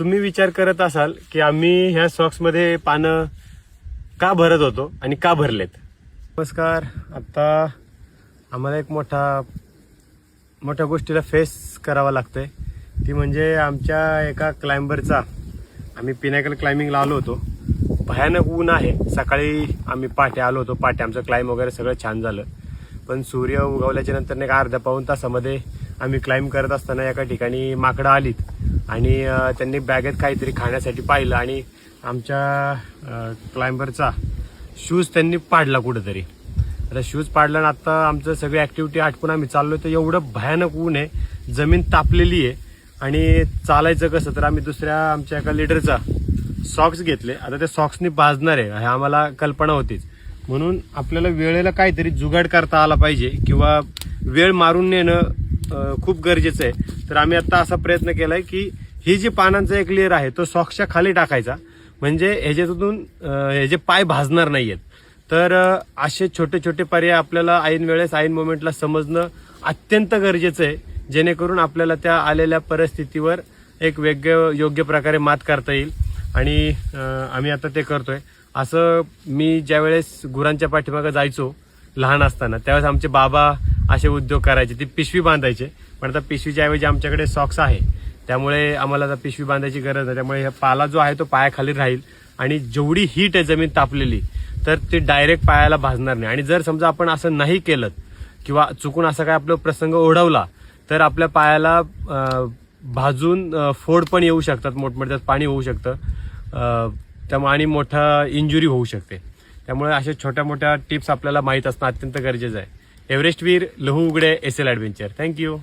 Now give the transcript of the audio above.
तुम्ही विचार करत असाल की आम्ही ह्या सॉक्समध्ये पानं का भरत होतो आणि का भरलेत? नमस्कार. आत्ता आम्हाला एक मोठा मोठ्या गोष्टीला फेस करावा लागतोय. ती म्हणजे आमच्या एका क्लाइंबरचा आम्ही पिनॅकल क्लाइम्बिंगला आलो होतो. भयानक ऊन आहे. सकाळी आम्ही पाटे आलो होतो. पाटे आमचं क्लाइंब वगैरे सगळं छान झालं. पण सूर्य उगवल्याच्या नंतर एक अर्ध्या पाऊन तासामध्ये आम्ही क्लाइंब करत असताना एका ठिकाणी माकडं आलीत आणि त्यांनी बॅगेत काहीतरी खाण्यासाठी पाहिलं आणि आमच्या क्लाइंबरचा शूज त्यांनी पाडला कुठंतरी. आता शूज पाडला आणि आता आमचं सगळी ॲक्टिव्हिटी आटपून आम्ही चाललो तर एवढं भयानक ऊन आहे जमीन तापलेली आहे आणि चालायचं कसं तर आम्ही दुसऱ्या आमच्या एका लिडरचा सॉक्स घेतले. आता त्या सॉक्सनी भाजणार आहे हे आम्हाला कल्पना होतीच. म्हणून आपल्याला वेळेला काहीतरी जुगाड करता आला पाहिजे किंवा वेळ मारून नेणं खूप गरजेचं आहे. तर आम्ही आता असा प्रयत्न केलाय की ही जी पानांचा एक लेअर आहे तो सॉक्सच्या खाली टाकायचा. म्हणजे ह्याच्यातून ह्याचे हे जे पाय भाजणार नाहीयेत. तर असे छोटे छोटे पर्याय आपल्याला ऐन वेळेस ऐन मोमेंटला समजणं अत्यंत गरजेचं आहे. जेणेकरून आपल्याला त्या आलेल्या परिस्थितीवर एक वेग योग्य प्रकारे मात करता येईल. आणि आम्ही आता ते करतोय. असं मी ज्यावेळेस गुरांच्या पाठीमागं जायचो लहान असताना त्यावेळेस आमचे बाबा असे उद्योग करायचे. ती पिशवी बांधायचे. पण आता पिशवीच्या ऐवजी आमच्याकडे सॉक्स आहे. त्यामुळे आम्हाला आता पिशवी बांधायची गरज नाही त्यामुळे हा पाला जो आहे तो पायाखाली राहील आणि जेवढी हीट आहे जमीन तापलेली तर ती डायरेक्ट पायाला भाजणार नाही. आणि जर समजा आपण असं नाही केलं किंवा चुकून असा काय आपला प्रसंग ओढवला तर आपल्या पायाला भाजून फोड पण येऊ शकतात. मोठमोठे त्यात पाणी होऊ शकतं. त्यामुळे आणि मोठा इंजुरी होऊ शकते. त्यामुळे अशा छोट्या मोठ्या टिप्स आपल्याला माहीत असणं अत्यंत गरजेचं आहे. एव्हरेस्ट वीर लहू उघडे एस एल ॲडव्हेंचर थँक्यू